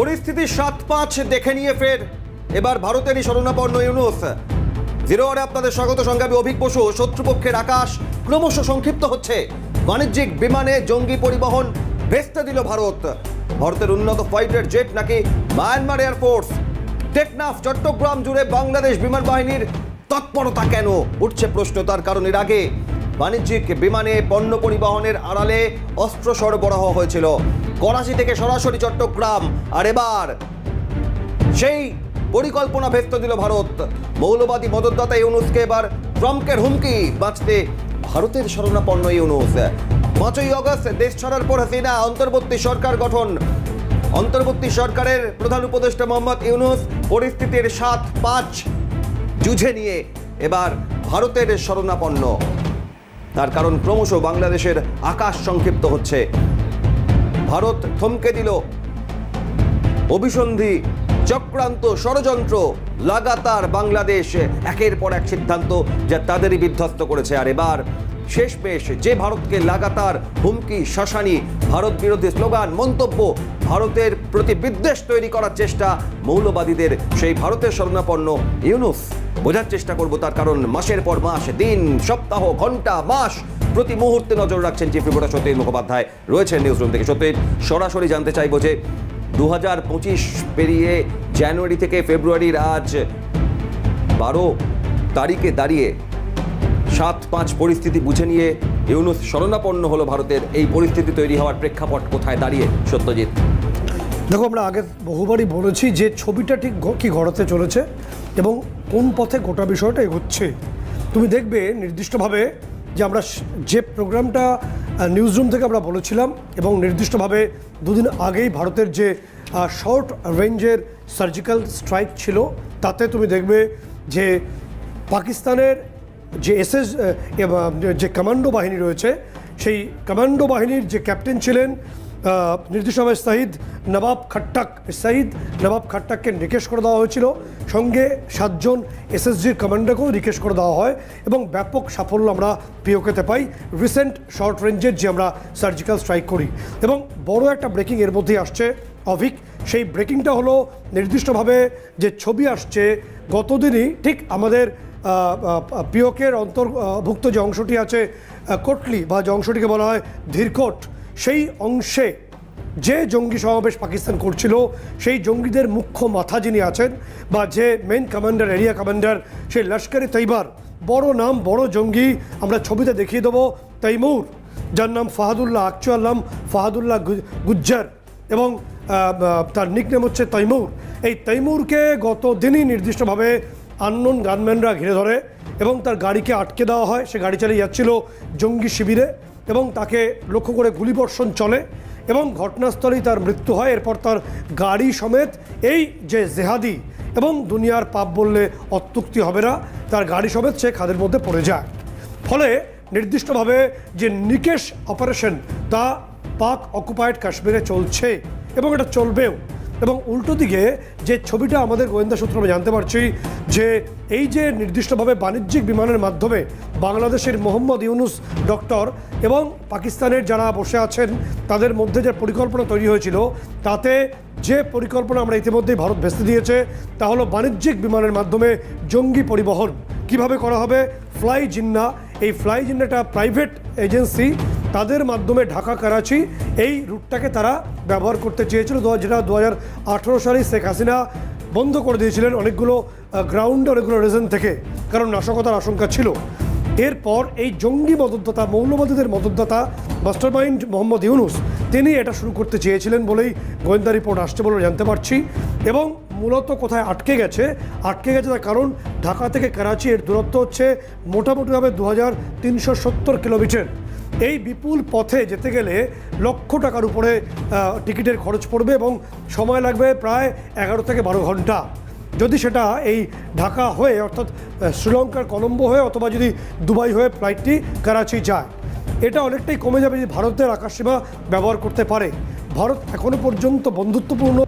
পরিস্থিতি সাত পাঁচ দেখে নিয়ে ফের এবার ভারতেরই শরণাপন্ন ইউনুস। জিরো আরে আপনাদের স্বাগত, সংগ্রামী অভিক বসু। শত্রুপক্ষের আকাশ ক্রমশ সংক্ষিপ্ত হচ্ছে। বাণিজ্যিক বিমানে জঙ্গি পরিবহন ভেস্তে দিল ভারত। ভারতের উন্নত ফাইটার জেট নাকি মায়ানমার এয়ারফোর্স টেকনাফ, চট্টগ্রাম জুড়ে বাংলাদেশ বিমান বাহিনীর তৎপরতা কেন? উঠছে প্রশ্ন, তার কারণ এর আগে। বাণিজ্যিক বিমানে পণ্য পরিবহনের আড়ালে অস্ত্র সরবরাহ হয়েছিল। করাচি থেকে সরাসরি চট্টগ্রাম। আর এবার সেই পরিকল্পনা ভেস্ত দিল ভারত। মৌলবাদী মদতদাতা ইউনুসকে এবার ট্রাম্পের হুমকি বাঁচতে ভারতের শরণাপন্ন ইউনুস। পাঁচই অগস্ট, দেশ ছাড়ার পর হাসিনা অন্তর্বর্তী সরকার গঠন। অন্তর্বর্তী সরকারের প্রধান উপদেষ্টা মোহাম্মদ ইউনুস পরিস্থিতির সাত পাঁচ জুঝে নিয়ে এবার ভারতের শরণাপন্ন। তার কারণ ক্রমশ বাংলাদেশের আকাশ সংক্ষিপ্ত হচ্ছে। ভারত থমকে দিল। অভিসন্ধি, চক্রান্ত ষড়যন্ত্র, লাগাতার বাংলাদেশ একের পর এক সিদ্ধান্ত যা তাদেরই বিধ্বস্ত করেছে। আর এবার শেষ পেশ, যে ভারতকে লাগাতার হুমকি শাসানি ভারত বিরোধী স্লোগান, মন্তব্য, ভারতের প্রতি বিদ্বেষ তৈরি করার চেষ্টা মৌলবাদীদের, সেই ভারতের শরণাপন্ন ইউনুস। বোঝার চেষ্টা করব তার কারণ, মাসের পর মাস, দিন, সপ্তাহ, ঘণ্টা, মাস, প্রতি মুহূর্তে নজর রাখছেন চিফ রিপোর্টার সত্যজিৎ মুখোপাধ্যায়। রয়েছেন নিউজ রুম থেকে সত্যজিৎ সরাসরি জানতে চাইব যে দু হাজার পঁচিশ পেরিয়ে জানুয়ারি থেকে ফেব্রুয়ারির আজ বারো তারিখে দাঁড়িয়ে সাত পাঁচ পরিস্থিতি বুঝে নিয়ে ইউনুস শরণাপন্ন হলো ভারতের। এই পরিস্থিতি তৈরি হওয়ার প্রেক্ষাপট কোথায় দাঁড়িয়ে? সত্যজিৎ। দেখো, আমরা আগে বহুবারই বলেছি যে ছবিটা ঠিক কি ঘটাতে চলেছে এবং কোন পথে গোটা বিষয়টা এগোচ্ছে। তুমি দেখবে নির্দিষ্টভাবে যে আমরা যে প্রোগ্রামটা নিউজ রুম থেকে আমরা বলেছিলাম এবং নির্দিষ্টভাবে দুদিন আগেই ভারতের যে শর্ট রেঞ্জের সার্জিক্যাল স্ট্রাইক ছিল, তাতে তুমি দেখবে যে পাকিস্তানের যে এসএস যে কমান্ডো বাহিনী রয়েছে, সেই কমান্ডো বাহিনীর যে ক্যাপ্টেন ছিলেন নির্দিষ্টভাবে শহীদ নবাব খাট্টাক শহীদ নবাব খাট্টাককে নিকেশ করে দেওয়া হয়েছিল। সঙ্গে সাতজন এসএসজির কমান্ডারকেও নিকেশ করে দেওয়া হয় এবং ব্যাপক সাফল্য আমরা পিওকেতে পাই। রিসেন্ট শর্ট রেঞ্জের যে আমরা সার্জিক্যাল স্ট্রাইক করি। এবং বড় একটা ব্রেকিং এর মধ্যেই আসছে অভিক। সেই ব্রেকিংটা হলো নির্দিষ্টভাবে যে ছবি আসছে, গতদিনই ঠিক আমাদের পিওকের অন্তর্ভুক্ত যে অংশটি আছে কোটলি বা যে অংশটিকে বলা হয় ধীরকোট, সেই অংশে যে জঙ্গি সমাবেশ পাকিস্তান করছিল, সেই জঙ্গিদের মুখ্য মাথা যিনি আছেন বা যে মেন কমান্ডার এরিয়া কমান্ডার সেই লস্করি তৈবার, বড় নাম, বড় জঙ্গি, আমরা ছবিতে দেখিয়ে দেবো, তৈমুর, যার নাম ফাহাদুল্লাহ আকচুয়াল নাম ফাহাদুল্লাহ গুজ্জার এবং তার নিকনেম হচ্ছে তৈমুর। এই তৈমুরকে গত দিনই নির্দিষ্টভাবে আননোন গানম্যানরা ঘিরে ধরে এবং তার গাড়িকে আটকে দেওয়া হয়। সে গাড়ি চালিয়ে যাচ্ছিল জঙ্গি শিবিরে এবং তাকে লক্ষ্য করে গুলিবর্ষণ চলে এবং ঘটনাস্থলেই তার মৃত্যু হয়। এরপর তার গাড়ি সমেত এই যে জেহাদি এবং দুনিয়ার পাপ বললে অত্যুক্তি হবে না, তার গাড়ি সমেত সে খাদের মধ্যে পড়ে যায়। ফলে নির্দিষ্টভাবে যে নিকেশ অপারেশন তা পাক অকুপায়েড কাশ্মীরে চলছে এবং এটা চলবেও। এবং উল্টো দিকে যে ছবিটা আমাদের গোয়েন্দা সূত্র আমরা জানতে পারছি যে এই যে নির্দিষ্টভাবে বাণিজ্যিক বিমানের মাধ্যমে বাংলাদেশের মোহাম্মদ ইউনুস ডক্টর এবং পাকিস্তানের যারা বসে আছেন, তাদের মধ্যে যে পরিকল্পনা তৈরি হয়েছিল, তাতে যে পরিকল্পনা আমরা ইতিমধ্যেই ভারত ভেস্তে দিয়েছে, তা হলো বাণিজ্যিক বিমানের মাধ্যমে জঙ্গি পরিবহন। কীভাবে করা হবে? ফ্লাই জিন্না, এই ফ্লাই জিন্নাটা প্রাইভেট এজেন্সি তাদের মাধ্যমে ঢাকা করাচি এই রুটটাকে তারা ব্যবহার করতে চেয়েছিল। যেটা দু হাজার আঠেরো সালে শেখ হাসিনা বন্ধ করে দিয়েছিলেন অনেকগুলো গ্রাউন্ড অনেকগুলো রিজন থেকে। কারণ নাশকতার আশঙ্কা ছিল। এরপর এই জঙ্গি মদতদাতা, মৌলবাদীদের মদতদাতা মাস্টার মাইন্ড মোহাম্মদ ইউনুস, তিনি এটা শুরু করতে চেয়েছিলেন বলেই গোয়েন্দা রিপোর্ট আসছে বলে জানতে পারছি। এবং মূলত কোথায় আটকে গেছে? আটকে গেছে তার কারণ ঢাকা থেকে করাচি এর দূরত্ব হচ্ছে মোটামুটিভাবে দু হাজার তিনশো সত্তর কিলোমিটার। এই বিপুল পথে যেতে গেলে লক্ষ টাকার উপরে টিকিটের খরচ পড়বে এবং সময় লাগবে প্রায় এগারো থেকে বারো ঘণ্টা। যদি সেটা এই ঢাকা হয়ে, অর্থাৎ শ্রীলঙ্কার কলম্বো হয়ে অথবা যদি দুবাই হয়ে ফ্লাইটটি করাচি যায়। এটা অনেকটাই কমে যাবে যে ভারতের আকাশসীমা ব্যবহার করতে পারে। ভারত এখনও পর্যন্ত বন্ধুত্বপূর্ণ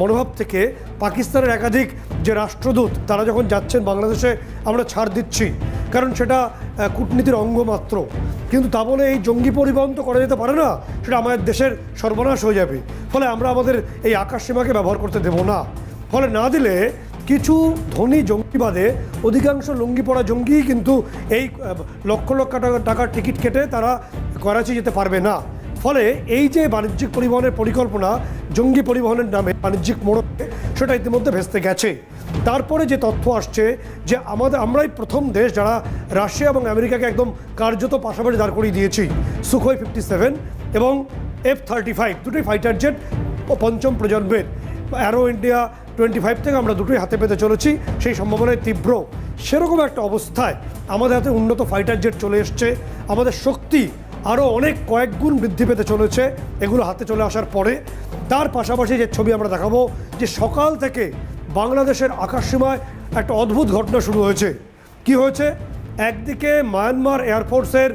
মনোভাব থেকে পাকিস্তানের একাধিক যে রাষ্ট্রদূত, তারা যখন যাচ্ছেন বাংলাদেশে, আমরা ছাড় দিচ্ছি। কারণ সেটা কূটনীতির অঙ্গ মাত্র। কিন্তু তা বলে এই জঙ্গি পরিবহন তো করা যেতে পারে না, সেটা আমাদের দেশের সর্বনাশ হয়ে যাবে। ফলে আমরা আমাদের এই আকাশ সীমাকে ব্যবহার করতে দেব না। ফলে না দিলে কিছু ধনী জঙ্গিবাদে অধিকাংশ লুঙ্গি পড়া জঙ্গি কিন্তু এই লক্ষ লক্ষ টাকা, টাকার টিকিট কেটে তারা করাচি যেতে পারবে না। ফলে এই যে বাণিজ্যিক পরিবহনের পরিকল্পনা, জঙ্গি পরিবহনের নামে বাণিজ্যিক মোড়কে, সেটা ইতিমধ্যে ভেস্তে গেছে। তারপরে যে তথ্য আসছে যে আমাদের, আমরাই প্রথম দেশ যারা রাশিয়া এবং আমেরিকাকে একদম কার্যত পাশাপাশি দাঁড় করিয়ে দিয়েছি, সুখোই ফিফটি সেভেন এবং এফ থার্টি ফাইভ, দুটোই ফাইটার জেট পঞ্চম প্রজন্মের। অ্যারো ইন্ডিয়া টোয়েন্টি ফাইভ থেকে আমরা দুটোই হাতে পেতে চলেছি। সেই সম্ভাবনায় তীব্র। সেরকম একটা অবস্থায় আমাদের হাতে উন্নত ফাইটার জেট চলে এসছে। আমাদের শক্তি আরও অনেক কয়েক গুণ বৃদ্ধি পেতে চলেছে। এগুলো হাতে চলে আসার পরে তার পাশাপাশি যে ছবি আমরা দেখাবো, যে সকাল থেকে বাংলাদেশের আকাশসীমায় একটা অদ্ভুত ঘটনা শুরু হয়েছে। কি হয়েছে? একদিকে মায়ানমার এয়ারফোর্সের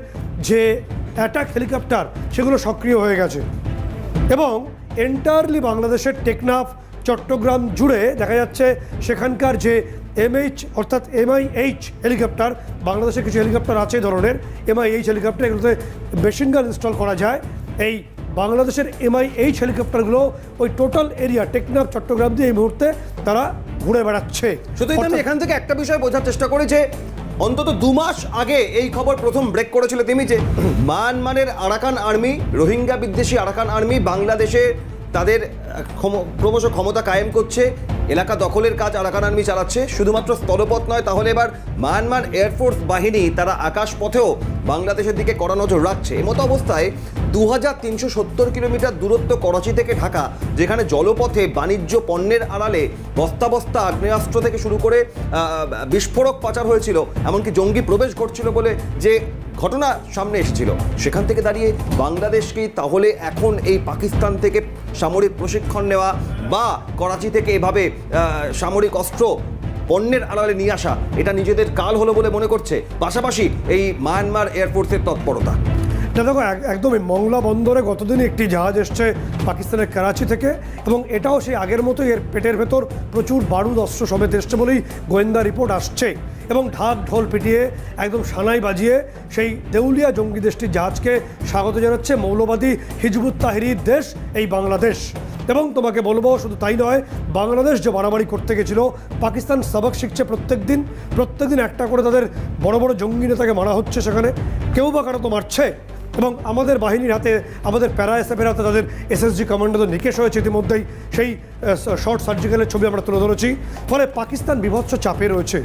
যে অ্যাটাক হেলিকপ্টার সেগুলো সক্রিয় হয়ে গেছে। এবং এন্টায়ারলি বাংলাদেশের টেকনাফ চট্টগ্রাম জুড়ে দেখা যাচ্ছে সেখানকার যে এমএইচ অর্থাৎ এমআইএইচ হেলিকপ্টার বাংলাদেশে কিছু হেলিকপ্টার আছে ধরনের। এমআইএইচ হেলিকপ্টার এগুলোতে মেশিন গান ইনস্টল করা যায়। এই বাংলাদেশের এমআইএইচ হেলিকপ্টারগুলো ওই টোটাল এরিয়া টেকনাফ চট্টগ্রাম দিয়ে এই মুহূর্তে তারা ঘুরে বেড়াচ্ছে। শুধু আমি এখান থেকে একটা বিষয় বোঝার চেষ্টা করি যে অন্তত দু মাস আগে এই খবর প্রথম ব্রেক করেছিল তিনি যে মায়ানমারের আরাকান আর্মি রোহিঙ্গা বিদ্বেষী আরাকান আর্মি বাংলাদেশে তাদের ক্রমশ ক্ষমতা কায়েম করছে, এলাকা দখলের কাজ আরাকান আর্মি চালাচ্ছে, শুধুমাত্র স্থলপথ নয়, তাহলে এবার মায়ানমার এয়ারফোর্স বাহিনী তারা আকাশ পথেও বাংলাদেশের দিকে কড়া নজর রাখছে। এমতো অবস্থায় দু হাজার তিনশো সত্তর কিলোমিটার দূরত্ব করাচি থেকে ঢাকা, যেখানে জলপথে বাণিজ্য পণ্যের আড়ালে বস্তা বস্তা আগ্নেয়াস্ত্র থেকে শুরু করে বিস্ফোরক পাচার হয়েছিল, এমনকি জঙ্গি প্রবেশ ঘটছিল বলে যে ঘটনা সামনে এসেছিল। সেখান থেকে দাঁড়িয়ে বাংলাদেশ কি তাহলে এখন এই পাকিস্তান থেকে সামরিক প্রশিক্ষণ নেওয়া বা করাচি থেকে এভাবে সামরিক অস্ত্র পণ্যের আড়ালে নিয়ে আসা, এটা নিজেদের কাল হলো বলে মনে করছে? পাশাপাশি এই মায়ানমার এয়ারফোর্সের তৎপরতা। না দেখো, এক- একদমই মংলা বন্দরে গতদিন একটি জাহাজ এসছে পাকিস্তানের করাচি থেকে, এবং এটাও সেই আগের মতোই এর পেটের ভেতর প্রচুর বারুদ অস্ত্র সমেত এসছে বলেই গোয়েন্দা রিপোর্ট আসছে। এবং ঢাক ঢোল পিটিয়ে, একদম সানাই বাজিয়ে সেই দেউলিয়া জঙ্গি দেশটির জাহাজকে স্বাগত জানাচ্ছে মৌলবাদী হিজবুত তাহিরির দেশ, এই বাংলাদেশ। এবং তোমাকে বলব, শুধু তাই নয়, বাংলাদেশ যে বাড়াবাড়ি করতে গেছিল, পাকিস্তান সবক শিখছে প্রত্যেক দিন প্রত্যেক দিন একটা করে তাদের বড় বড় জঙ্গি নেতাকে মারা হচ্ছে সেখানে। কেউ বা কারও তো মারছে? এবং আমাদের বাহিনীর হাতে, আমাদের প্যারা এসএফের হাতে তাদের এসএসজি কমান্ডার নিকেশ হয়েছে ইতিমধ্যেই। সেই শর্ট সার্জিক্যালের ছবি আমরা তুলে ধরেছি। ফলে পাকিস্তান বিভৎস চাপে রয়েছে।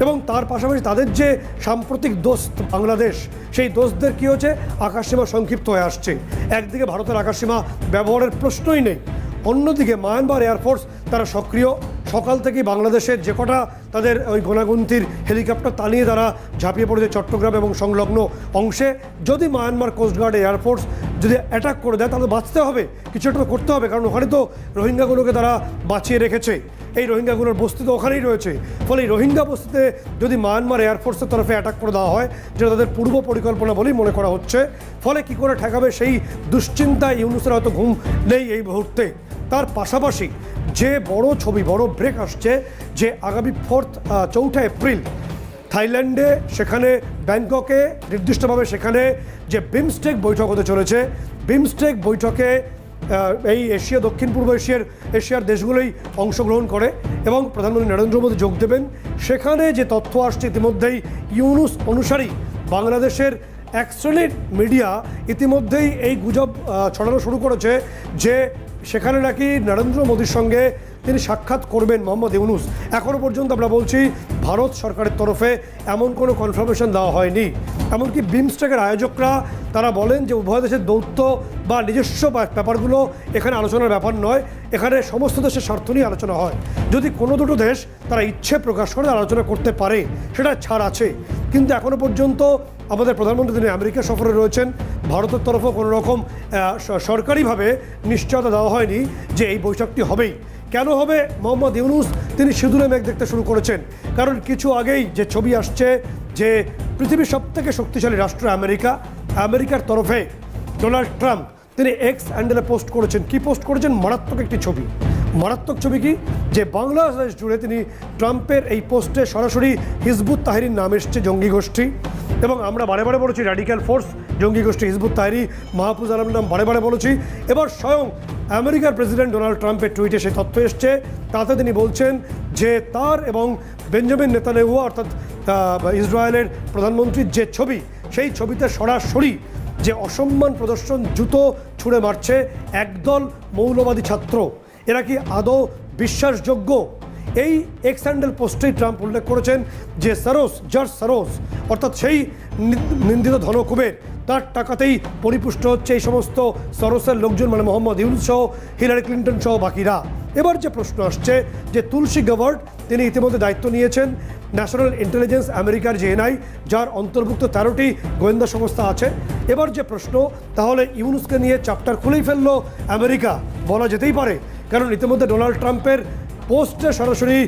এবং তার পাশাপাশি তাদের যে সাম্প্রতিক দোস্ত বাংলাদেশ, সেই দোস্তদের কী হচ্ছে আকাশসীমা সংক্ষিপ্ত হয়ে আসছে। একদিকে ভারতের আকাশসীমা ব্যবহারের প্রশ্নই নেই। অন্যদিকে মায়ানমার এয়ারফোর্স তারা সক্রিয়। সকাল থেকেই বাংলাদেশের যে কটা তাদের ওই গোনাগুন্তির হেলিকপ্টার তা নিয়ে তারা ঝাঁপিয়ে পড়েছে চট্টগ্রাম এবং সংলগ্ন অংশে, যদি Myanmar coast guard air force যদি অ্যাটাক করে দেয়, তাহলে বাঁচতে হবে, কিছু একটা করতে হবে, কারণ ওখানে তো রোহিঙ্গাগুলোকে তারা বাঁচিয়ে রেখেছে। এই রোহিঙ্গাগুলোর বস্তি তো ওখানেই রয়েছে। ফলে এই রোহিঙ্গা বস্তিতে যদি মায়ানমার এয়ারফোর্সের তরফে অ্যাটাক করে দেওয়া হয়, যেটা তাদের পূর্ব পরিকল্পনা বলেই মনে করা হচ্ছে। ফলে কি করে ঠেকাবে সেই দুশ্চিন্তায় ইউনুসের হয়তো ঘুম নেই এই মুহূর্তে। তার পাশাপাশি যে বড় ছবি, বড় ব্রেক আসছে যে আগামী ফোর্থ চৌঠা এপ্রিল থাইল্যান্ডে সেখানে, ব্যাংককে নির্দিষ্টভাবে সেখানে যে বিমস্টেক বৈঠক হতে চলেছে, বিমস্টেক বৈঠকে এই এশিয়া, দক্ষিণ পূর্ব এশিয়ার এশিয়ার দেশগুলোই অংশগ্রহণ করে এবং প্রধানমন্ত্রী নরেন্দ্র মোদী যোগ দেবেন। সেখানে যে তথ্য আসছে ইতিমধ্যেই ইউনুস অনুসারী বাংলাদেশের এক মিডিয়া ইতিমধ্যেই এই গুজব ছড়ানো শুরু করেছে যে সেখানে নাকি নরেন্দ্র মোদীর সঙ্গে তিনি সাক্ষাৎ করবেন মোহাম্মদ ইউনুস। এখনও পর্যন্ত আমরা বলছি, ভারত সরকারের তরফে এমন কোনো কনফার্মেশন দেওয়া হয়নি। এমনকি বিমস্টেকের আয়োজকরা, তারা বলেন যে উভয় দেশের দৌত্য বা নিজস্ব ব্যাপারগুলো এখানে আলোচনার ব্যাপার নয়, এখানে সমস্ত দেশের স্বার্থ নিয়ে আলোচনা হয়। যদি কোনো দুটো দেশ তারা ইচ্ছে প্রকাশ করে আলোচনা করতে পারে, সেটা ছাড় আছে। কিন্তু এখনও পর্যন্ত আমাদের প্রধানমন্ত্রী তিনি আমেরিকা সফরে রয়েছেন, ভারতের তরফও কোনো রকম সরকারিভাবে নিশ্চয়তা দেওয়া হয়নি যে এই বৈঠকটি হবেই। কেন হবে? মোহাম্মদ ইউনুস, তিনি সিঁদুরে মেঘ দেখতে শুরু করেছেন। কারণ কিছু আগেই যে ছবি আসছে যে পৃথিবীর সবথেকে শক্তিশালী রাষ্ট্র আমেরিকা, আমেরিকার তরফে ডোনাল্ড ট্রাম্প, তিনি এক্স অ্যান্ডেলে পোস্ট করেছেন। কি পোস্ট করেছেন? মারাত্মক একটি ছবি। মারাত্মক ছবি কি? যে বাংলাদেশ জুড়ে তিনি ট্রাম্পের এই পোস্টে সরাসরি হিজবুত তাহিরির নাম এসছে জঙ্গি গোষ্ঠী। এবং আমরা বারে বারে বলেছি র্যাডিক্যাল ফোর্স জঙ্গি গোষ্ঠী, হিজবুত তাহিরি মাহফুজ আলম নাম বারে বারে বলেছি। এবার স্বয়ং আমেরিকার প্রেসিডেন্ট ডোনাল্ড ট্রাম্পের টুইটে সেই তথ্য এসছে। তাতে তিনি বলছেন যে তার এবং বেঞ্জামিন নেতানেহু, অর্থাৎ ইসরায়েলের প্রধানমন্ত্রীর যে ছবি, সেই ছবিতে সরাসরি যে অসম্মান প্রদর্শন জুতো ছুঁড়ে মারছে, একদল মৌলবাদী ছাত্র। এরা কি আদৌ বিশ্বাসযোগ্য এই এক্স হ্যান্ডেল পোস্টেই ট্রাম্প উল্লেখ করেছেন যে সরোস, জর্জ সরোস, অর্থাৎ সেই নিন্দিত ধনকুবের, তার টাকাতেই পরিপুষ্ট হচ্ছে এই সমস্ত সরোসের লোকজন মানে মোহাম্মদ ইউনুস সহ, হিলারি ক্লিন্টন সহ বাকিরা। এবার যে প্রশ্ন আসছে যে তুলসী গাভার্ড তিনি ইতিমধ্যে দায়িত্ব নিয়েছেন ন্যাশনাল ইন্টেলিজেন্স আমেরিকার যে এনআই, যার অন্তর্ভুক্ত তেরোটি গোয়েন্দা সংস্থা আছে। এবার যে প্রশ্ন, তাহলে ইউনুসকে নিয়ে চ্যাপ্টার খুলেই ফেলল আমেরিকা? বলা যেতেই পারে, কারণ ইতিমধ্যে ডোনাল্ড ট্রাম্পের পোস্টে সরাসরি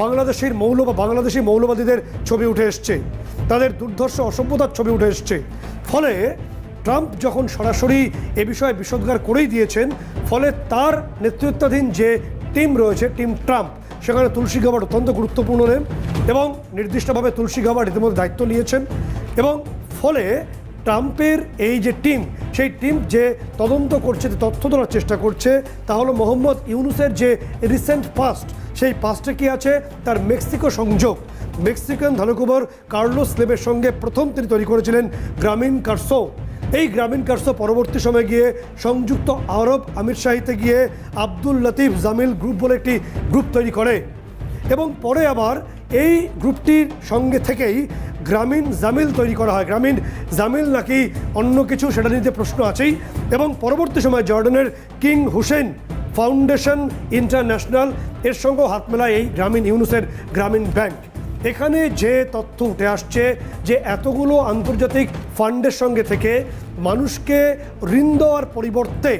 বাংলাদেশের মৌল বা বাংলাদেশি মৌলবাদীদের ছবি উঠে এসছে। তাদের দুর্ধর্ষ, অসভ্যতার ছবি উঠে এসছে। ফলে ট্রাম্প যখন সরাসরি এ বিষয়ে বিষোদ্গার করেই দিয়েছেন, ফলে তার নেতৃত্বাধীন যে টিম রয়েছে, টিম ট্রাম্প, সেখানে তুলসী গাবার অত্যন্ত গুরুত্বপূর্ণ নেন এবং নির্দিষ্টভাবে তুলসী গাবার ইতিমধ্যে দায়িত্ব নিয়েছেন এবং ফলে ট্রাম্পের এই যে টিম, সেই টিম যে তদন্ত করছে, যে তথ্য ধরার চেষ্টা করছে, তা হলো মোহাম্মদ ইউনুসের যে রিসেন্ট পাস্ট সেই পাস্টে কি আছে? তার মেক্সিকো সংযোগ। মেক্সিকান ধানুকুবর কার্লোস লেবের সঙ্গে প্রথম তিনি তৈরি করেছিলেন গ্রামীণ কার্সো। এই গ্রামীণ কার্সো পরবর্তী সময়ে গিয়ে সংযুক্ত আরব আমির শাহিতে গিয়ে আব্দুল লতিফ জামিল গ্রুপ বলে একটি গ্রুপ তৈরি করে। এবং পরে আবার এই গ্রুপটির সঙ্গে থেকেই গ্রামীণ জামিল তৈরি করা হয়। গ্রামীণ জামিল নাকি অন্য কিছু সেটা নিতে প্রশ্ন আছেই। এবং পরবর্তী সময় জর্ডানের কিং হুসেন ফাউন্ডেশন ইন্টারন্যাশনাল এর সঙ্গেও হাত মেলায় এই গ্রামীণ ইউনুসের গ্রামীণ ব্যাংক। এখানে যে তথ্য উঠে আসছে যে এতগুলো আন্তর্জাতিক ফান্ডের সঙ্গে থেকে মানুষকে ঋণ দেওয়ার পরিবর্তে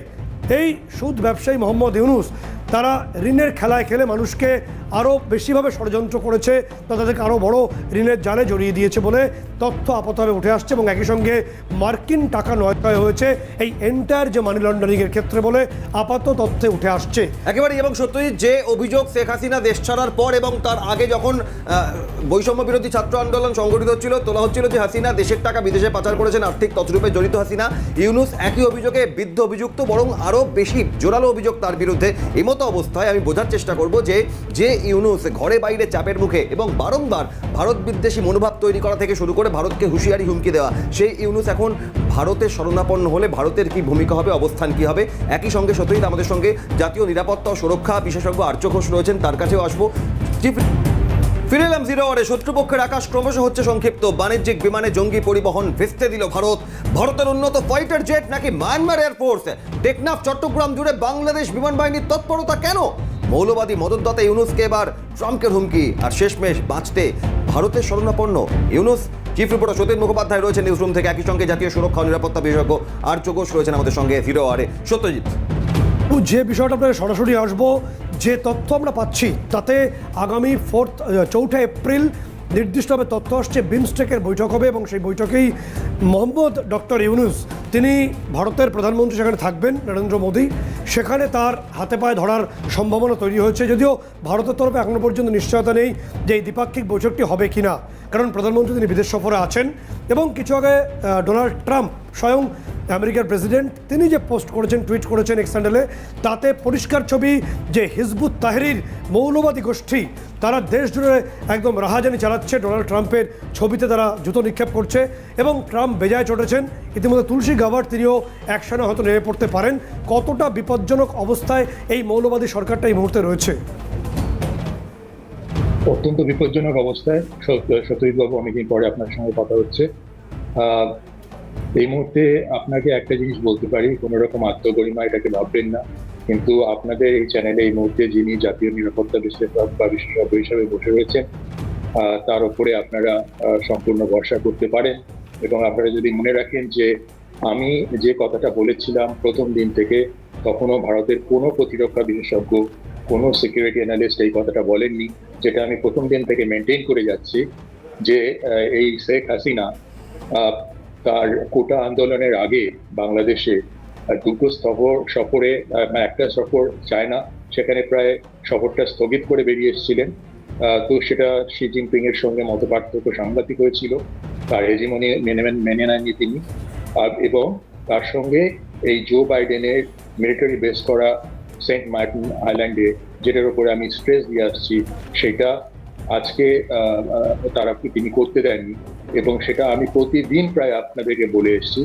এই সুদ ব্যবসায়ী মোহাম্মদ ইউনুস তারা ঋণের খেলায় খেলে মানুষকে আরও বেশিভাবে ষড়যন্ত্র করেছে বা তাদেরকে আরও বড় ঋণের জালে জড়িয়ে দিয়েছে বলে তথ্য আপাতভাবে উঠে আসছে এবং একই সঙ্গে মার্কিন টাকা নয় হয়েছে এই এন্টায়ার যে মানি লন্ডারিংয়ের ক্ষেত্রে বলে আপাত তথ্যে উঠে আসছে। একেবারে এবং সত্যই যে অভিযোগ শেখ হাসিনা দেশ ছাড়ার পর এবং তার আগে যখন বৈষম্য বিরোধী ছাত্র আন্দোলন সংগঠিত হচ্ছিল, তোলা হচ্ছিল যে হাসিনা দেশের টাকা বিদেশে পাচার করেছেন আর্থিক তছরূপে জড়িত হাসিনা, ইউনুস একই অভিযোগে বিদ্ধ অভিযুক্ত, বরং আরও বেশি জোরালো অভিযোগ তার বিরুদ্ধে। এই মতো অবস্থায় আমি বোঝার চেষ্টা করব যে যে ইউনুস ঘরে বাইরে চাপের মুখে এবং বারংবার ভারত বিদ্বেষী মনোভাব তৈরি করা থেকে শুরু করে ভারতকে হুঁশিয়ারি হুমকি দেওয়া, সেই ইউনুস এখন ভারতের শরণাপন্ন হলে ভারতের কি ভূমিকা হবে, অবস্থান কি হবে? একই সঙ্গে সত্যিই আমাদের সঙ্গে জাতীয় নিরাপত্তা ও সুরক্ষা বিশেষজ্ঞ আর্য ঘোষ রয়েছেন, তার কাছেও আসব। চিফ ফিরে এলাম জিরো আওয়ারে শত্রুপক্ষের আকাশ ক্রমশ হচ্ছে সংক্ষিপ্ত। বাণিজ্যিক বিমানে জঙ্গি পরিবহন ভেস্তে দিল ভারত। ভারতের উন্নত ফাইটার জেট নাকি Myanmar air force Teknaf, Chattogram জুড়ে বাংলাদেশ বিমান বাহিনীর তৎপরতা কেন? মৌলবাদী মদতদাতা ইউনুসকে এবার ট্রাম্পের হুমকি। আর শেষমেশ বাঁচতে ভারতের শরণাপন্ন ইউনুস। চিফ রিপোর্টার সতীন মুখোপাধ্যায় রয়েছেন নিউজরুম থেকে। একই সঙ্গে জাতীয় সুরক্ষা ও নিরাপত্তা বিশেষজ্ঞ আর্য ঘোষ রয়েছেন আমাদের সঙ্গে। জিরো আওয়ারে সত্যজিৎ। যে বিষয়টা আপনাদের সরাসরি আসব, যে তথ্য আমরা পাচ্ছি, তাতে আগামী ফোর্থ চৌঠা এপ্রিল নির্দিষ্টভাবে তথ্য আসছে, বিমস্টেকের বৈঠক হবে এবং সেই বৈঠকেই মোহাম্মদ ডক্টর ইউনুস, তিনি ভারতের প্রধানমন্ত্রী সেখানে থাকবেন, নরেন্দ্র মোদী, সেখানে তার হাতে পায়ে ধরার সম্ভাবনা তৈরি হয়েছে, যদিও ভারতের তরফে এখনও পর্যন্ত নিশ্চয়তা নেই যে এই দ্বিপাক্ষিক বৈঠকটি হবে কি না কারণ প্রধানমন্ত্রী তিনি বিদেশ সফরে আছেন এবং কিছু আগে ডোনাল্ড ট্রাম্প স্বয়ং আমেরিকার প্রেসিডেন্ট, তিনি যে পোস্ট করেছেন, টুইট করেছেন এক্স হ্যান্ডেলে তাতে পরিষ্কার ছবি যে হিজবুত তাহরির মৌলবাদী গোষ্ঠী, তারা দেশ জুড়ে একদম রাহাজানি চালাচ্ছে, ডোনাল্ড ট্রাম্পের ছবিতে তারা জুতো নিক্ষেপ করছে এবং ট্রাম্প বেজায় চটেছেন। ইতিমধ্যে তুলসী গাভার তিনিও অ্যাকশনে হয়তো নেমে পড়তে পারেন। কতটা বিপজ্জনক অবস্থায় এই মৌলবাদী সরকারটা এই মুহূর্তে রয়েছে? অত্যন্ত বিপজ্জনক অবস্থায়। সত্যজিৎ বাবু, অনেকদিন পরে আপনার সঙ্গে কথা হচ্ছে। এই মুহূর্তে আপনাকে একটা জিনিস বলতে পারি কোনো রকম আত্মগরিমা এটাকে ভাববেন না। কিন্তু আপনাদের এই চ্যানেলে এই মুহূর্তে যিনি জাতীয় নিরাপত্তা বিশ্লেষক বা বিশেষজ্ঞ হিসাবে বসে রয়েছেন তার উপরে আপনারা সম্পূর্ণ ভরসা করতে পারেন। এবং আপনারা যদি মনে রাখেন যে আমি যে কথাটা বলেছিলাম প্রথম দিন থেকে তখনও ভারতের কোনো প্রতিরক্ষা বিশেষজ্ঞ, কোনো সিকিউরিটি অ্যানালিস্ট এই কথাটা বলেননি, যেটা আমি প্রথম দিন থেকে মেনটেন করে যাচ্ছি যে এই শেখ হাসিনা তার কোটা আন্দোলনের আগে বাংলাদেশে দুটো সফর, সফরে মানে একটা সফর চায়না, সেখানে প্রায় সফরটা স্থগিত করে বেরিয়ে এসেছিলেন। তো সেটা শি জিনপিং এর সঙ্গে মত পার্থক্য সাংঘাতিক হয়েছিল। তার হেজিমনি মেনে মেনে নেননি তিনি। আর এবং তার সঙ্গে এই জো বাইডেনের মিলিটারি বেস করা সেন্ট মার্টিন আইল্যান্ডে যেটার উপরে আমি স্ট্রেস দিয়ে আসছি, সেটা আজকে তারা তিনি করতে দেননি এবং সেটা আমি প্রতিদিন প্রায় আপনাদেরকে বলে এসেছি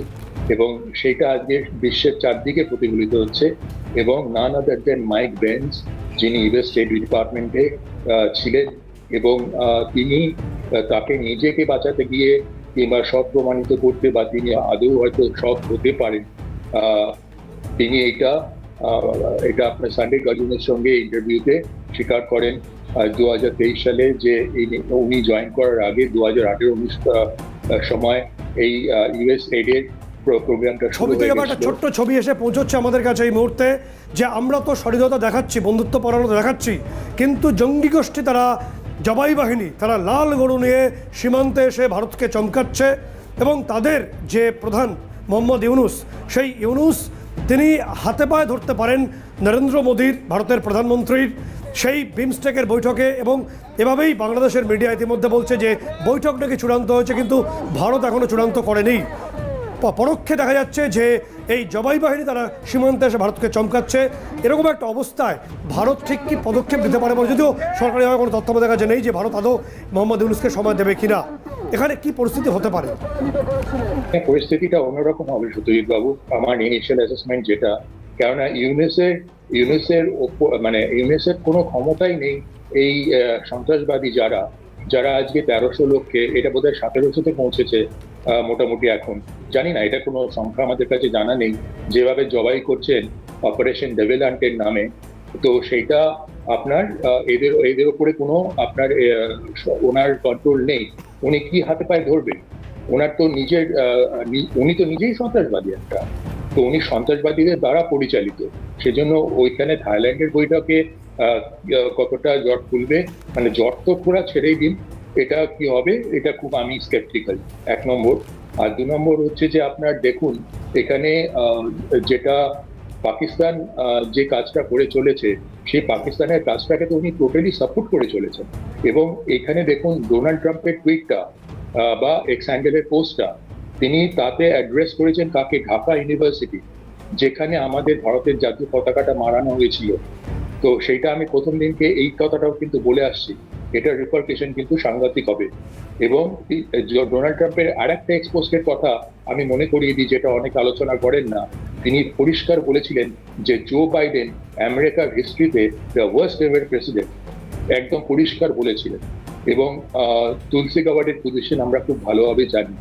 এবং সেটা আজকে বিশ্বের চারদিকে প্রতিফলিত হচ্ছে এবং none other than Mike Bench যিনি ইউএস স্টেট ডিপার্টমেন্টে ছিলেন এবং তিনি তাকে নিজেকে বাঁচাতে গিয়ে কিংবা সৎ প্রমাণিত করতে বা তিনি আদৌ হয়তো সৎ হতে পারেন তিনি এটা এটা আপনার সানডে গার্জুনের সঙ্গে ইন্টারভিউতে স্বীকার করেন। দু হাজার তেইশ সালে যে উনি জয়েন করার আগে দু হাজার আঠেরো উনিশ সময় এই ইউএস এডের প্রোগ্রামটা শুরু ছবি থেকে একটা ছোট্ট ছবি এসে পৌঁছচ্ছে আমাদের কাছে এই মুহূর্তে যে আমরা তো সহৃদতা দেখাচ্ছি বন্ধুত্ব পরায়ণতা দেখাচ্ছি কিন্তু জঙ্গি গোষ্ঠী তারা জবাই বাহিনী তারা লাল গরু নিয়ে সীমান্তে এসে ভারতকে চমকাচ্ছে এবং তাদের যে প্রধান মোহাম্মদ ইউনুস সেই ইউনুস তিনি হাতে পায়ে ধরতে পারেন নরেন্দ্র মোদীর ভারতের প্রধানমন্ত্রীর সেই বিমস্টেকের বৈঠকে এবং এভাবেই বাংলাদেশের মিডিয়া ইতিমধ্যে বলছে যে বৈঠক নাকি চূড়ান্ত হয়েছে কিন্তু ভারত এখনও চূড়ান্ত করেনি। পরোক্ষে দেখা যাচ্ছে যে এই জবাই বাহিনী তারা সীমান্তে এসে ভারতকে চমকাচ্ছে। এরকম একটা অবস্থায় ভারত ঠিক কি পদক্ষেপ নিতে পারে বলে যদিও সরকারিভাবে কোনো তথ্য দেখা যায় নেই যে ভারত আদৌ মোহাম্মদ ইউনুসকে সময় দেবে কিনা। এখানে কি পরিস্থিতি হতে পারে? হ্যাঁ, পরিস্থিতিটা অন্যরকম হবে সত্যজিৎ বাবু। আমার ইনিশিয়াল অ্যাসেসমেন্ট যেটা কেননা ইউনেসের ইউনেসের মানে ইউনেসের কোনো ক্ষমতাই নেই এই সন্ত্রাসবাদী যারা যারা আজকে তেরোশো লোককে, এটা বোধহয় সতেরোশোতে পৌঁছেছে মোটামুটি এখন। জানি না, এটা কোনো সংখ্যা আমাদের কাছে জানা নেই। যেভাবে জবাই করছেন অপারেশন ডেভেলান্টের নামে, তো সেইটা আপনার এদের এদের উপরে কোনো আপনার ওনার কন্ট্রোল নেই। উনি কি হাতে পায়ে ধরবেন? ওনার তো নিজের উনি তো নিজেই সন্ত্রাসবাদী একটা। তো উনি সন্ত্রাসবাদীদের দ্বারা পরিচালিত। সেজন্য ওইখানে থাইল্যান্ডের আহ, কতটা জট খুলবে মানে জট তো পুরা ছেড়েই দিন এটা কি হবে এটা খুব আমি স্কেপটিক্যাল এক নম্বর। আর দু নম্বর হচ্ছে যে আপনার দেখুন এখানে যেটা পাকিস্তান যে কাজটা করে চলেছে সেই পাকিস্তানের কাজটাকে তো উনি টোটালি সাপোর্ট করে চলেছেন। এবং এখানে দেখুন ডোনাল্ড ট্রাম্পের টুইটটা বা এক্স হ্যান্ডেলের পোস্টটা তিনি তাতে অ্যাড্রেস করেছেন কাকে? ঢাকা ইউনিভার্সিটি যেখানে আমাদের ভারতের জাতীয় পতাকাটা মারানো হয়েছিল। তো সেইটা আমি প্রথম দিনকে এই কথাটাও কিন্তু বলে আসছি। এটার রিপার্কেশন কিন্তু সাংঘাতিক হবে। এবং ডোনাল্ড ট্রাম্পের আর একটা এক্সপোস্টের কথা আমি মনে করিয়ে দিই, যেটা অনেক আলোচনা করেন না। তিনি পরিষ্কার বলেছিলেন যে জো বাইডেন আমেরিকার হিস্ট্রিতে দ্য ওয়ার্স্ট এভার প্রেসিডেন্ট একদম পরিষ্কার বলেছিলেন। এবং তুলসী গাবার্ডের পজিশন আমরা খুব ভালোভাবে জানি।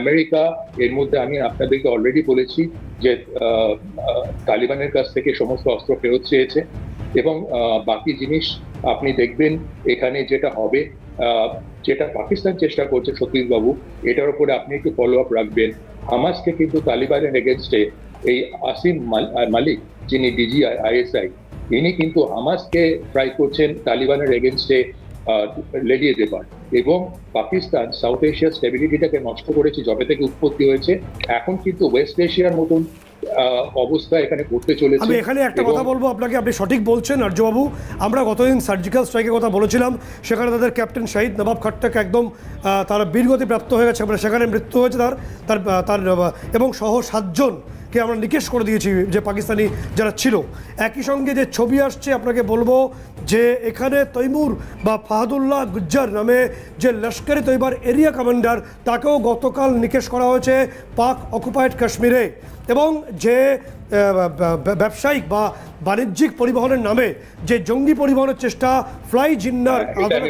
আমেরিকা, এর মধ্যে আমি আপনাদেরকে অলরেডি বলেছি যে তালিবানের কাছ থেকে সমস্ত অস্ত্র ফেরত চেয়েছে এবং বাকি জিনিস আপনি দেখবেন এখানে যেটা হবে যেটা পাকিস্তান চেষ্টা করছে সতীশ বাবু, এটার উপরে আপনি একটু ফলো আপ রাখবেন। হামাসকে কিন্তু তালিবানের এগেনস্টে এই আসিম মালিক, যিনি ডিজি আইএসআই ইনি কিন্তু হামাসকে ট্রাই করছেন তালিবানের এগেনস্টে লেলিয়ে দেবার। এবং পাকিস্তান সাউথ এশিয়ার স্টেবিলিটিটাকে নষ্ট করেছে যবে থেকে উৎপত্তি হয়েছে। এখন কিন্তু ওয়েস্ট এশিয়ার মতন অবস্থা এখানে ঘটতে চলেছে। আমি এখানে একটা কথা বলব আপনাকে আপনি সঠিক বলছেন আর্যবাবু। আমরা গতদিন সার্জিক্যাল স্ট্রাইকের কথা বলেছিলাম সেখানে তাদের ক্যাপ্টেন শাহিদ নবাব খাট্টাক একদম তার বীরগতি প্রাপ্ত হয়ে গেছে মানে সেখানে মৃত্যু হয়েছে তার তার তার এবং সহ সাতজনকে আমরা নিকেশ করে দিয়েছি যে পাকিস্তানি যারা ছিল। একই সঙ্গে যে ছবি আসছে আপনাকে বলব যে এখানে তৈমুর বা ফাহাদুল্লাহ গুজ্জার নামে যে লস্করি তৈবার এরিয়া কমান্ডার তাকেও গতকাল নিকেশ করা হয়েছে পাক অকুপায়েড কাশ্মীরে। এবং যে ব্যবসায়িক বা বাণিজ্যিক পরিবহনের নামে যে জঙ্গি পরিবহনের চেষ্টা ফ্লাই জিন্নার হ্যাঁ,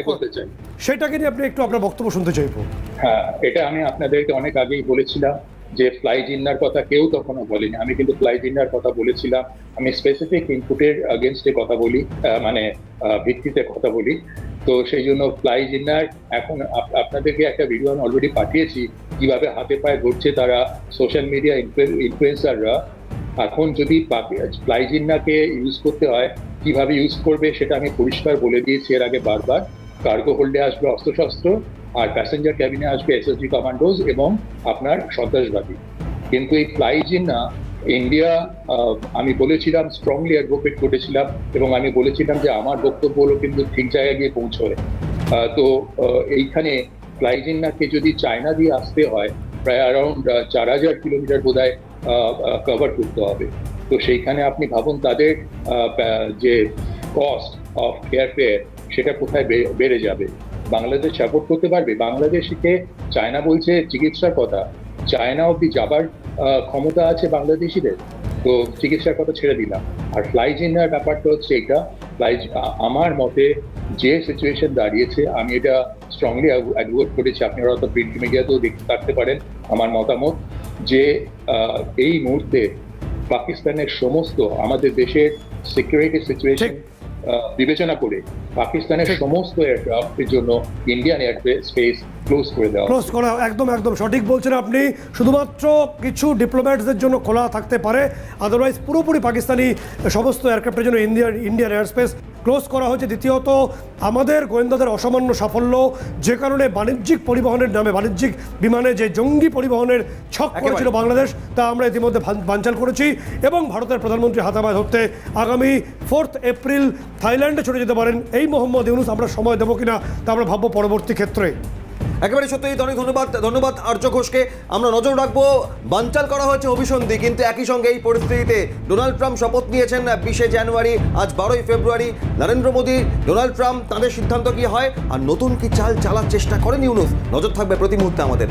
সেটাকে নিয়ে আপনি একটু আপনার বক্তব্য শুনতে চাইব। হ্যাঁ এটা আমি আপনাদেরকে অনেক আগেই বলেছিলাম। যে ফ্লাই জিন্নার কথা কেউ তখনও বলেনি। আমি কিন্তু ফ্লাই জিন্নার কথা বলেছিলাম। আমি স্পেসিফিক ইনপুটের আগেনস্টে কথা বলি মানে ভিত্তিতে কথা বলি। তো সেই জন্য ফ্লাই জিন্নার এখন আপ- আপনাদেরকে একটা ভিডিও আমি অলরেডি পাঠিয়েছি, কীভাবে হাতে পায়ে ঘুরছে তারা সোশ্যাল মিডিয়া ইনফ্লুয়েন্সাররা এখন যদি ফ্লাই জিন্নাকে ইউজ করতে হয়, কীভাবে ইউজ করবে সেটা আমি পরিষ্কার বলে দিয়েছি এর আগে বারবার। কার্গো হোল্ডে আসবে অস্ত্রশস্ত্র আর প্যাসেঞ্জার ক্যাবিনে আসবে এসএসজি কমান্ডোজ এবং আপনার সন্ত্রাসবাদী। কিন্তু এই ফ্লাইজিন না ইন্ডিয়া আমি বলেছিলাম স্ট্রংলি অ্যাডভোকেট করেছিলাম এবং আমি বলেছিলাম যে আমার বক্তব্য হলো কিন্তু ঠিক জায়গায় গিয়ে পৌঁছয়। তো এইখানে ফ্লাইজিন্নাকে যদি চায়না দিয়ে আসতে হয়, প্রায় অ্যারাউন্ড চার হাজার কিলোমিটার বোধ হয় কভার করতে হবে। তো সেইখানে আপনি ভাবুন তাদের যে কস্ট অফ এয়ারফেয়ার সেটা কোথায় বেড়ে যাবে? বাংলাদেশ সাপোর্ট করতে পারবে? বাংলাদেশকে চায়না বলছে চিকিৎসার কথা। চায়না অব্দি যাবার ক্ষমতা আছে বাংলাদেশিদের? তো চিকিৎসার কথা ছেড়ে দিলাম। আর ফ্লাইজিনার ব্যাপারটা হচ্ছে এটা। আমার মতে যে সিচুয়েশন দাঁড়িয়েছে, আমি এটা স্ট্রংলি অ্যাডভোকেট করেছি। আপনারা হয়তো প্রিন্ট মিডিয়াতেও দেখতে থাকতে পারেন আমার মতামত যে এই মুহূর্তে পাকিস্তানের সমস্ত আমাদের দেশের সিকিউরিটি সিচুয়েশন। বিবেচনা করে পাকিস্তানের সমস্ত এয়ারক্রাফটের জন্য ইন্ডিয়ান এয়ার স্পেস ক্লোজ করে দেওয়া ক্লোজ করা একদম একদম সঠিক বলছেন আপনি। শুধুমাত্র কিছু ডিপ্লোম্যাটসদের জন্য খোলা থাকতে পারে। আদারওয়াইজ পুরোপুরি পাকিস্তানি সমস্ত এয়ারক্রাফটের জন্য ইন্ডিয়ান ইন্ডিয়ান এয়ারস্পেস ক্লোজ করা হয়েছে। দ্বিতীয়ত আমাদের গোয়েন্দাদের অসামান্য সাফল্য যে কারণে বাণিজ্যিক পরিবহনের নামে বাণিজ্যিক বিমানে যে জঙ্গি পরিবহনের ছক করেছিল বাংলাদেশ তা আমরা ইতিমধ্যে বাঞ্চাল করেছি এবং ভারতের প্রধানমন্ত্রী হাতাবায় ধরতে আগামী ফোর্থ এপ্রিল থাইল্যান্ডে ছুটে যেতে পারেন। এই মোহাম্মদ ইউনুস আমরা সময় দেবো কিনা তা আমরা ভাববো পরবর্তী ক্ষেত্রে। একেবারে সত্যি অনেক ধন্যবাদ ধন্যবাদ আর্য ঘোষকে। আমরা নজর রাখব, বানচাল করা হয়েছে অভিসন্ধি, কিন্তু একই সঙ্গে এই পরিস্থিতিতে ডোনাল্ড ট্রাম্প শপথ নিয়েছেন বিশে জানুয়ারি, আজ বারোই February. Narendra Modi, Donald Trump, তাদের সিদ্ধান্ত কি হয়? আর নতুন কি চাল চালার চেষ্টা করেন ইউনুস? নজর থাকবে প্রতি মুহূর্তে আমাদের।